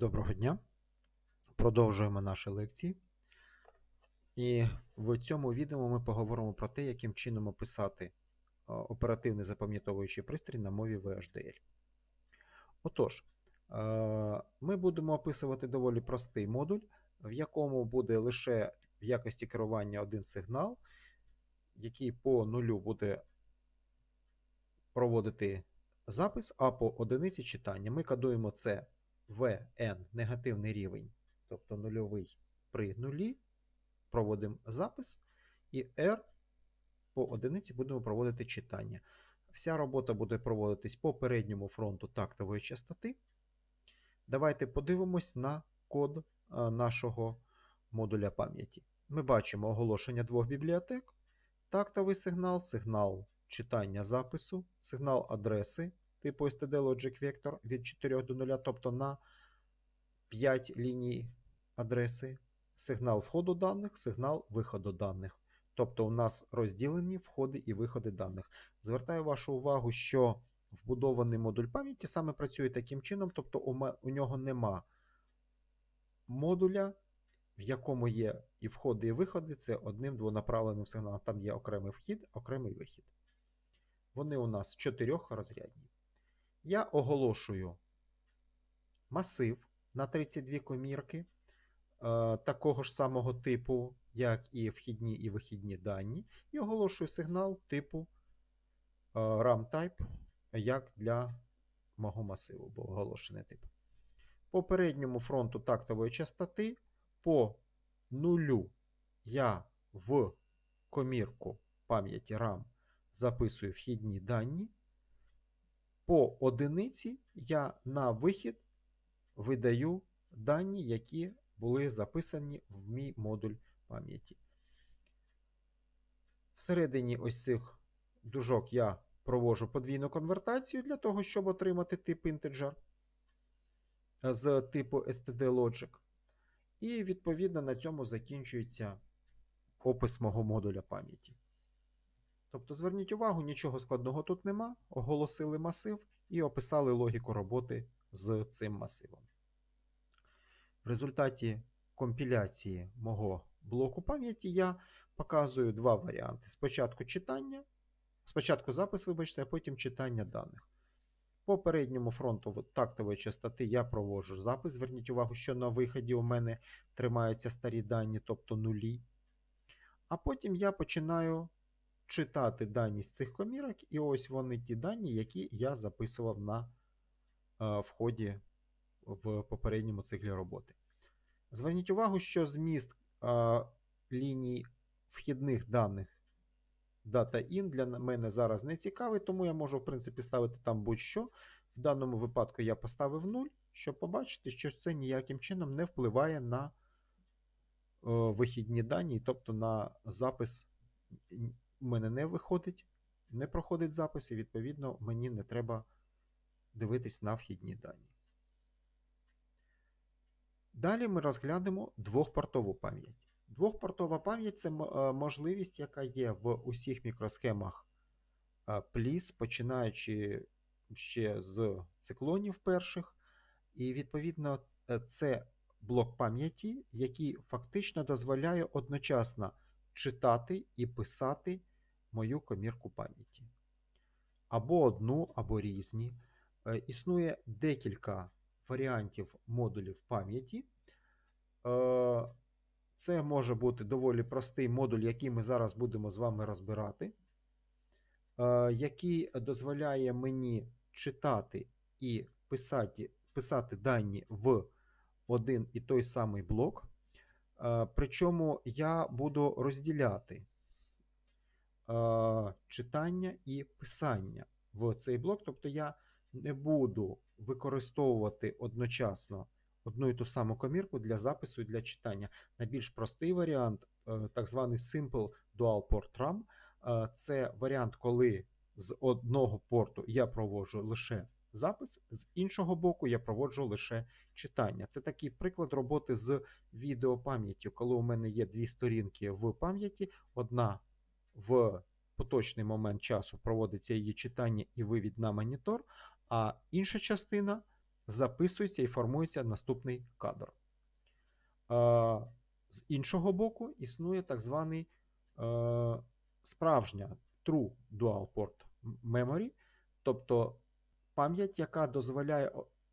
Доброго дня. Продовжуємо наші лекції. І в цьому відео ми поговоримо про те, яким чином описати оперативний запам'ятовуючий пристрій на мові VHDL. Отож, ми будемо описувати доволі простий модуль, в якому буде лише в якості керування один сигнал, який по нулю буде проводити запис, а по одиниці читання. Ми кодуємо це Vn негативний рівень, тобто нульовий при нулі, проводимо запис, і R по одиниці будемо проводити читання. Вся робота буде проводитись по передньому фронту тактової частоти. Давайте подивимось на код нашого модуля пам'яті. Ми бачимо оголошення двох бібліотек, тактовий сигнал, сигнал читання запису, сигнал адреси типу STD Logic Vector від 4 до 0, тобто на 5 ліній адреси, сигнал входу даних, сигнал виходу даних. Тобто у нас розділені входи і виходи даних. Звертаю вашу увагу, що вбудований модуль пам'яті саме працює таким чином, тобто у нього нема модуля, в якому є і входи, і виходи, це одним двонаправленим сигналом. Там є окремий вхід, окремий вихід. Вони у нас чотирьохрозрядні. Я оголошую масив на 32 комірки е, такого ж самого типу, як і вхідні і вихідні дані, і оголошую сигнал типу е, RAM-type, як для мого масиву, був оголошений тип. По передньому фронту тактової частоти по нулю я в комірку пам'яті RAM записую вхідні дані. По одиниці я на вихід видаю дані, які були записані в мій модуль пам'яті. Всередині ось цих дужок я провожу подвійну конвертацію для того, щоб отримати тип integer з типу STD Logic. І, відповідно, на цьому закінчується опис мого модуля пам'яті. Тобто, зверніть увагу, нічого складного тут нема. Оголосили масив і описали логіку роботи з цим масивом. В результаті компіляції мого блоку пам'яті я показую два варіанти: спочатку читання, спочатку запис, вибачте, а потім читання даних. По передньому фронту тактової частоти я проводжу запис. Зверніть увагу, що на виході у мене тримаються старі дані, тобто нулі. А потім я починаю читати дані з цих комірок, і ось вони ті дані, які я записував на е, вході в попередньому циклі роботи. Зверніть увагу, що зміст е, ліній вхідних даних Data-in для мене зараз не цікавий, тому я можу, в принципі, ставити там будь-що. В даному випадку я поставив 0, щоб побачити, що це ніяким чином не впливає на е, вихідні дані, тобто на запис у мене не виходить, не проходить запис, і відповідно мені не треба дивитись на вхідні дані. Далі ми розглянемо двохпортову пам'ять. Двохпортова пам'ять це е, можливість, яка є в усіх мікросхемах PLIS, починаючи ще з циклонів перших. І, відповідно, е, це блок пам'яті, який фактично дозволяє одночасно читати і писати мою комірку пам'яті. Або одну, або різні. Е, існує декілька варіантів модулів пам'яті. Е, це може бути доволі простий модуль, який ми зараз будемо з вами розбирати, е, який дозволяє мені читати і писати, писати дані в один і той самий блок. Причому я буду розділяти читання і писання в цей блок. Тобто я не буду використовувати одночасно одну і ту саму комірку для запису і для читання. Найбільш простий варіант, е, так званий Simple Dual Port RAM, е, це варіант, коли з одного порту я проводжу лише запис, з іншого боку, я проводжу лише читання. Це такий приклад роботи з відеопам'яттю, коли у мене є дві сторінки в пам'яті, одна в поточний момент часу проводиться її читання і вивід на монітор, а інша частина записується і формується наступний кадр. З іншого боку, існує так званий е, справжня True Dual Port Memory, тобто пам'ять, яка дозволяє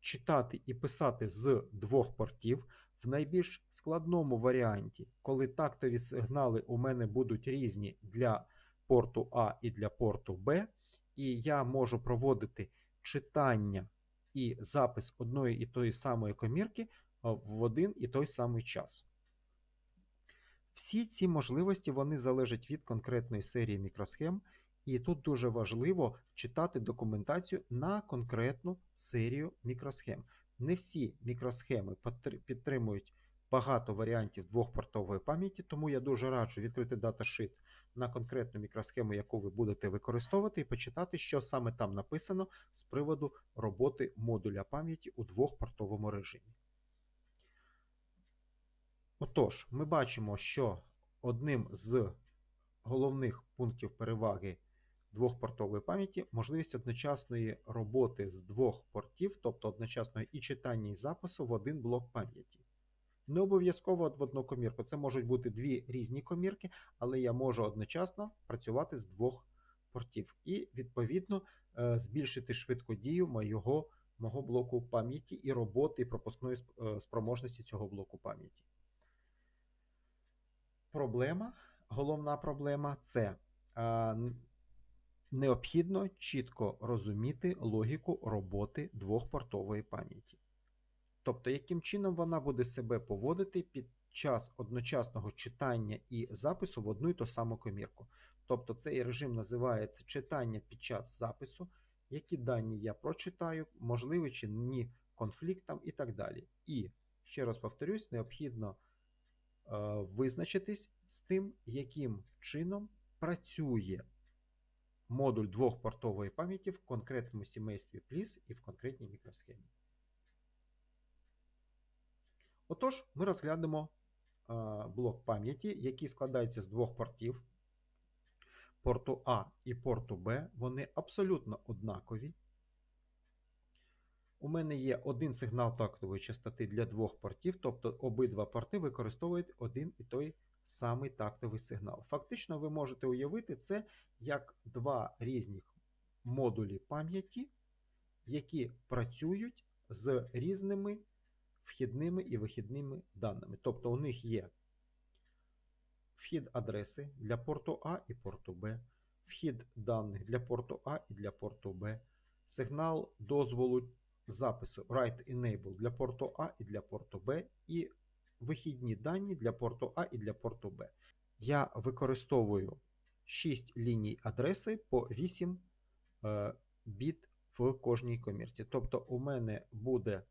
читати і писати з двох портів в найбільш складному варіанті, коли тактові сигнали у мене будуть різні для порту А і для порту Б, і я можу проводити читання і запис одної і тої самої комірки в один і той самий час. Всі ці можливості вони залежать від конкретної серії мікросхем, і тут дуже важливо читати документацію на конкретну серію мікросхем. Не всі мікросхеми підтримують багато варіантів двохпортової пам'яті, тому я дуже раджу відкрити даташит на конкретну мікросхему, яку ви будете використовувати, і почитати, що саме там написано з приводу роботи модуля пам'яті у двохпортовому режимі. Отож, ми бачимо, що одним з головних пунктів переваги двохпортової пам'яті можливість одночасної роботи з двох портів, тобто одночасної і читання і запису в один блок пам'яті. Не обов'язково в одну комірку. Це можуть бути дві різні комірки, але я можу одночасно працювати з двох портів і, відповідно, е, збільшити швидку дію моєго, мого блоку пам'яті і роботи і пропускної е, спроможності цього блоку пам'яті. Проблема, головна проблема це необхідно чітко розуміти логіку роботи двохпортової пам'яті. Тобто, яким чином вона буде себе поводити під час одночасного читання і запису в одну і ту саму комірку. Тобто цей режим називається читання під час запису, які дані я прочитаю, можливий чи ні конфлікт там і так далі. І ще раз повторюсь, необхідно е, визначитись з тим, яким чином працює модуль двохпортової пам'яті в конкретному сімействі пліс і в конкретній мікросхемі. Отож, ми розглянемо блок пам'яті, який складається з двох портів. Порту А і порту Б. Вони абсолютно однакові. У мене є один сигнал тактової частоти для двох портів, тобто обидва порти використовують один і той самий тактовий сигнал. Фактично, ви можете уявити це як два різних модулі пам'яті, які працюють з різними вхідними і вихідними даними. Тобто у них є вхід адреси для порту А і порту Б, вхід даних для порту А і для порту Б, сигнал дозволу запису Write Enable для порту А і для порту Б, і вихідні дані для порту А і для порту Б. Я використовую 6 ліній адреси по 8 е, біт в кожній комірці. Тобто у мене буде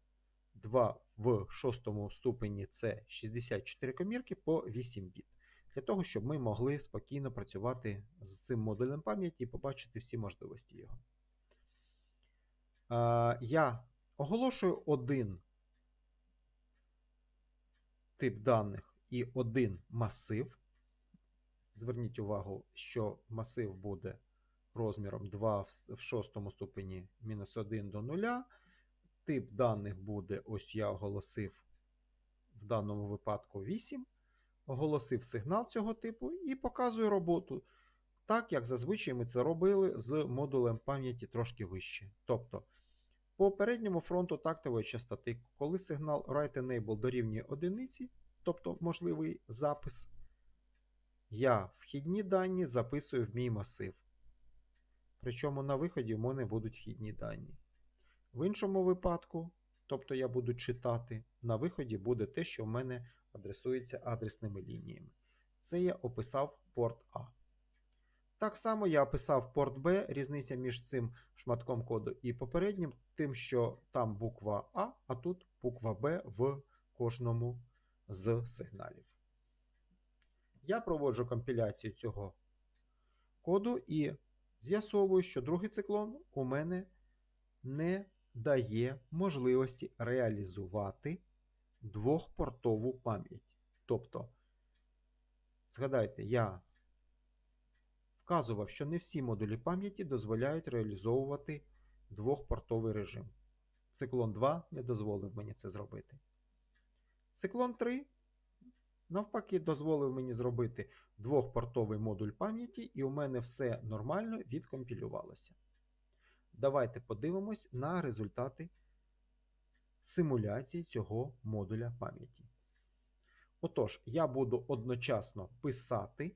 2 в шостому ступені це 64 комірки по 8 біт. Для того, щоб ми могли спокійно працювати з цим модулем пам'яті і побачити всі можливості його. Е, Я оголошую один тип даних і один масив. Зверніть увагу, що масив буде розміром 2 в шостому ступені мінус 1 до 0. Тип даних буде, ось я оголосив в даному випадку 8. Оголосив сигнал цього типу і показую роботу. Так, як зазвичай ми це робили з модулем пам'яті трошки вище. Тобто, по передньому фронту тактової частоти, коли сигнал Write Enable дорівнює одиниці, тобто можливий запис, я вхідні дані записую в мій масив. Причому на виході в мене будуть вхідні дані. В іншому випадку, тобто я буду читати, на виході буде те, що в мене адресується адресними лініями. Це я описав порт А. Так само я описав порт Б, різниця між цим шматком коду і попереднім, тим, що там буква А, а тут буква Б в кожному з сигналів. Я проводжу компіляцію цього коду і з'ясовую, що другий циклон у мене не дає можливості реалізувати двохпортову пам'ять. Тобто, згадайте, я вказував, що не всі модулі пам'яті дозволяють реалізовувати двохпортовий режим. Циклон 2 не дозволив мені це зробити. Циклон 3, навпаки, дозволив мені зробити двохпортовий модуль пам'яті, і у мене все нормально відкомпілювалося. Давайте подивимось на результати симуляції цього модуля пам'яті. Отож, я буду одночасно писати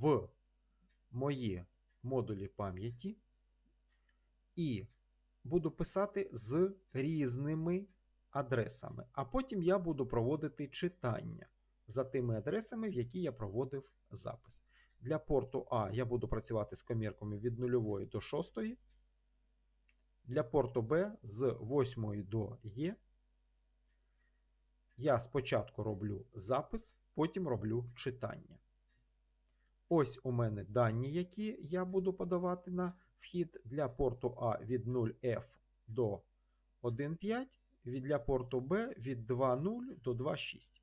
в мої модулі пам'яті і буду писати з різними адресами. А потім я буду проводити читання за тими адресами, в які я проводив запис. Для порту А я буду працювати з комірками від 0 до 6. Для порту Б з 8 до Е. Я спочатку роблю запис, потім роблю читання. Ось у мене дані, які я буду подавати на вхід для порту А від 0F до 1.5, від для порту Б від 2.0 до 2.6.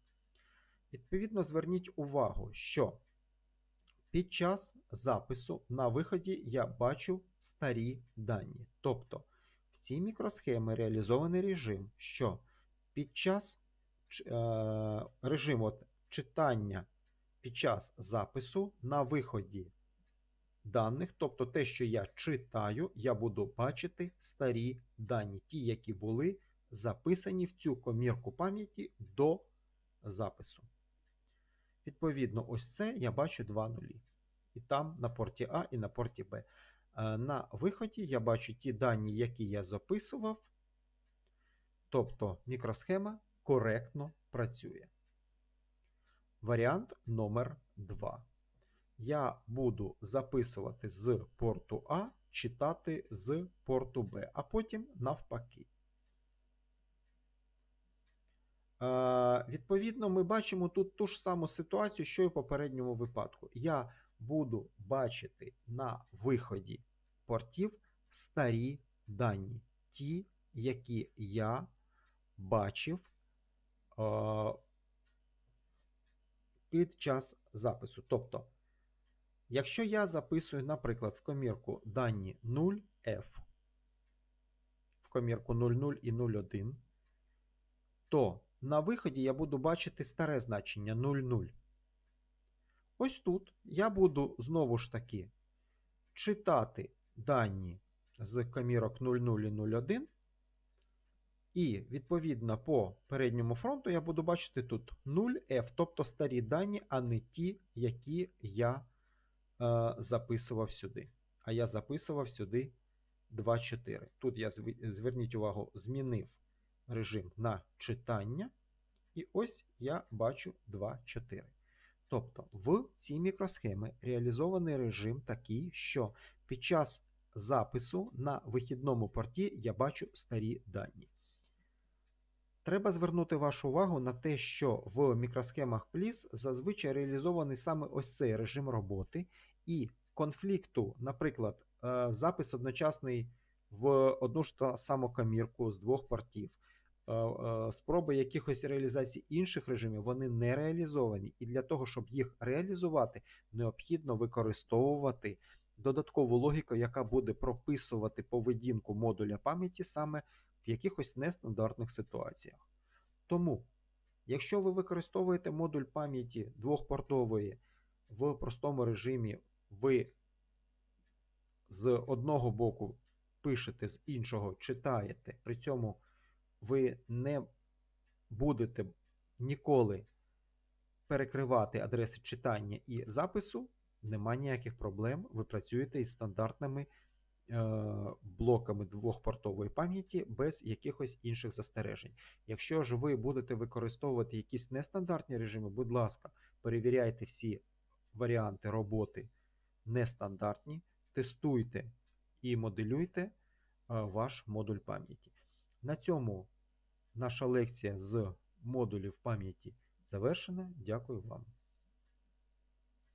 Відповідно, зверніть увагу, що під час запису на виході я бачу старі дані. Тобто в цій мікросхемі реалізований режим, що під час е, режиму читання під час запису на виході даних, тобто те, що я читаю, я буду бачити старі дані, ті, які були записані в цю комірку пам'яті до запису. Відповідно, ось це я бачу два нулі. І там на порті А і на порті Б. Е, на виході я бачу ті дані, які я записував. Тобто мікросхема коректно працює. Варіант номер 2. Я буду записувати з порту А, читати з порту Б, а потім навпаки. Е, відповідно, ми бачимо тут ту ж саму ситуацію, що і в попередньому випадку. Я буду бачити на виході портів старі дані, ті, які я бачив е, під час запису. Тобто, якщо я записую, наприклад, в комірку дані 0F, в комірку 00 і 01, то на виході я буду бачити старе значення 00. Ось тут я буду знову ж таки читати дані з комірок 00 і 01. І, відповідно, по передньому фронту я буду бачити тут 0F, тобто старі дані, а не ті, які я е, записував сюди. А я записував сюди 2.4. Тут я, зверніть увагу, змінив режим на читання. І ось я бачу 2.4. Тобто в цій мікросхемі реалізований режим такий, що під час запису на вихідному порті я бачу старі дані. Треба звернути вашу увагу на те, що в мікросхемах PLIS зазвичай реалізований саме ось цей режим роботи, і конфлікту, наприклад, е, запис одночасний в одну ж та саму камірку з двох портів. Е, е, спроби якихось реалізацій інших режимів вони не реалізовані. І для того, щоб їх реалізувати, необхідно використовувати додаткову логіку, яка буде прописувати поведінку модуля пам'яті саме в якихось нестандартних ситуаціях. Тому, якщо ви використовуєте модуль пам'яті двохпортової в простому режимі, ви з одного боку пишете, з іншого читаєте, при цьому ви не будете ніколи перекривати адреси читання і запису, нема ніяких проблем. Ви працюєте із стандартними блоками двохпортової пам'яті без якихось інших застережень. Якщо ж ви будете використовувати якісь нестандартні режими, будь ласка, перевіряйте всі варіанти роботи нестандартні, тестуйте і моделюйте е, ваш модуль пам'яті. На цьому наша лекція з модулів пам'яті завершена. Дякую вам.